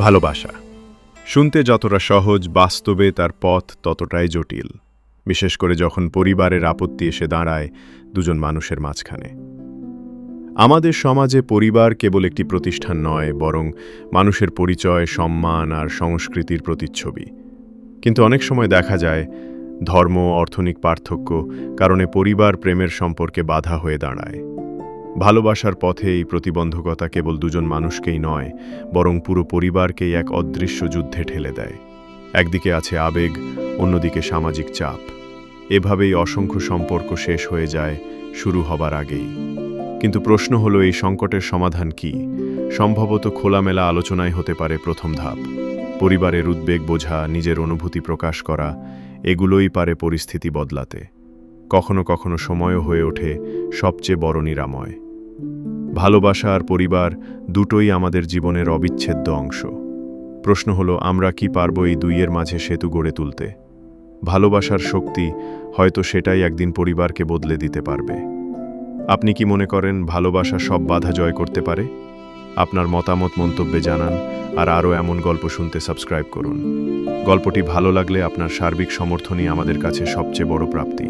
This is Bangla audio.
ভালোবাসা। শুনতে যতটা সহজ, বাস্তবে তার পথ ততটাই জটিল, বিশেষ করে যখন পরিবারের আপত্তি এসে দাঁড়ায় দুজন মানুষের মাঝখানে। আমাদের সমাজে পরিবার কেবল একটি প্রতিষ্ঠান নয়, বরং মানুষের পরিচয়, সম্মান আর সংস্কৃতির প্রতিচ্ছবি। কিন্তু অনেক সময় দেখা যায়, ধর্ম অর্থনিক পার্থক্য কারণে পরিবার প্রেমের সম্পর্কে বাধা হয়ে দাঁড়ায়। ভালোবাসার পথে এই প্রতিবন্ধকতা কেবল দুজন মানুষকেই নয়, বরং পুরো পরিবারকেই এক অদৃশ্য যুদ্ধে ঠেলে দেয়। একদিকে আছে আবেগ, অন্যদিকে সামাজিক চাপ। এভাবেই অসংখ্য সম্পর্ক শেষ হয়ে যায় শুরু হবার আগেই। কিন্তু প্রশ্ন হলো, এই সংকটের সমাধান কি? সম্ভবত খোলামেলা আলোচনায় হতে পারে প্রথম ধাপ। পরিবারের উদ্বেগ বোঝা, নিজের অনুভূতি প্রকাশ করা, এগুলোই পারে পরিস্থিতি বদলাতে। কখনো কখনো সময়ও হয়ে ওঠে সবচেয়ে বড় নিরাময়। ভালোবাসা আর পরিবার দুটোই আমাদের জীবনের অবিচ্ছেদ্য অংশ। প্রশ্ন হলো, আমরা কি পারব এই দুইয়ের মাঝে সেতু গড়ে তুলতে? ভালোবাসার শক্তি হয়তো সেটাই একদিন পরিবারকে বদলে দিতে পারবে। আপনি কি মনে করেন, ভালোবাসা সব বাধা জয় করতে পারে? আপনার মতামত, মন্তব্যে জানান আর আরও এমন গল্প শুনতে সাবস্ক্রাইব করুন। গল্পটি ভালো লাগলে আপনার সার্বিক সমর্থনই আমাদের কাছে সবচেয়ে বড় প্রাপ্তি।